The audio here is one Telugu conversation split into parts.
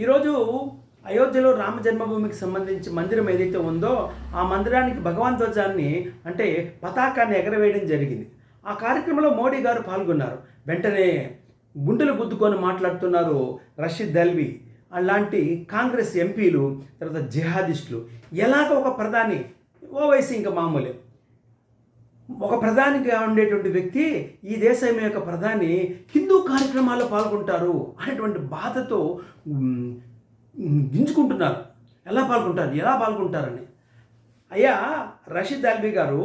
ఈరోజు అయోధ్యలో రామ జన్మభూమికి సంబంధించి మందిరం ఏదైతే ఉందో ఆ మందిరానికి భగవాన్ ధ్వజాన్ని అంటే పతాకాన్ని ఎగరవేయడం జరిగింది. ఆ కార్యక్రమంలో మోడీ గారు పాల్గొన్నారు. వెంటనే గుండెలు గుద్దుకొని మాట్లాడుతున్నారు రషీద్ దల్వి. అలాంటి కాంగ్రెస్ ఎంపీలు తర్వాత జిహాదిస్టులు. ఎలాగ ఒక ప్రధాని ఓవైసీ ఇంకా మామూలే. ఒక ప్రధానిగా ఉండేటువంటి వ్యక్తి ఈ దేశం యొక్క ప్రధాని హిందూ కార్యక్రమాల్లో పాల్గొంటారు అనేటువంటి బాధతో గింజుకుంటున్నారు. ఎలా పాల్గొంటారు? ఎలా పాల్గొంటారని? అయ్యా రషీద్ అల్బీ గారు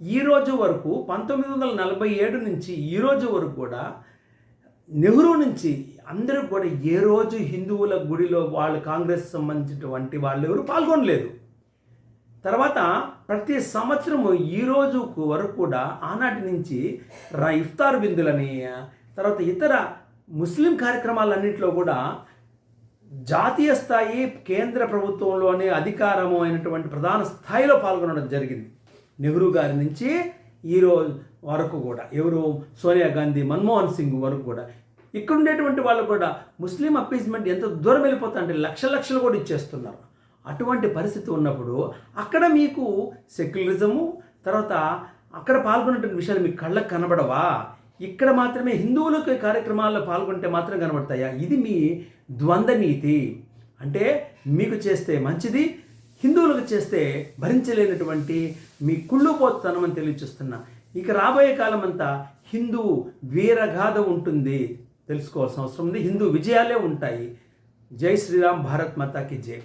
ఈ రోజు వరకు పంతొమ్మిది వందల నలభై ఏడు నుంచి ఈ రోజు వరకు కూడా నెహ్రూ నుంచి అందరూ కూడా ఏ రోజు హిందువుల గుడిలో వాళ్ళు కాంగ్రెస్ సంబంధించినటువంటి వాళ్ళు ఎవరు పాల్గొనలేదు. తర్వాత ప్రతి సంవత్సరము ఈ రోజు వరకు కూడా ఆనాటి నుంచి ర- ఇఫ్తార్ బిందులని తర్వాత ఇతర ముస్లిం కార్యక్రమాలన్నింటిలో కూడా జాతీయ స్థాయి కేంద్ర ప్రభుత్వంలోనే అధికారము అయినటువంటి ప్రధాన స్థాయిలో పాల్గొనడం జరిగింది. నెహ్రూ గారి నుంచి ఈ రోజు వరకు కూడా ఎవరు? సోనియా గాంధీ మన్మోహన్ సింగ్ వరకు కూడా. ఇక్కడ ఉండేటువంటి వాళ్ళు కూడా ముస్లిం అప్పీస్మెంట్ ఎంత దూరం వెళ్ళిపోతుందంటే లక్ష లక్షలు కూడా ఇచ్చేస్తున్నారు. అటువంటి పరిస్థితి ఉన్నప్పుడు అక్కడ మీకు సెక్యులరిజము తర్వాత అక్కడ పాల్గొన్నటువంటి విషయాలు మీ కళ్ళకు కనబడవా? ఇక్కడ మాత్రమే హిందువులకు కార్యక్రమాల్లో పాల్గొంటే మాత్రం కనబడతాయా? ఇది మీ ద్వంద్వ నీతి అంటే మీకు చేస్తే మంచిది హిందువులకు చేస్తే భరించలేనటువంటి మీ కుళ్ళుపోతనం అని తెలియచేస్తున్నా. ఇక రాబోయే కాలం అంతా హిందూ వీరగాథ ఉంటుంది. తెలుసుకోవాల్సిన అవసరం ఉంది. హిందూ విజయాలే ఉంటాయి. జై శ్రీరామ్ భారత్ మాతాకి జై.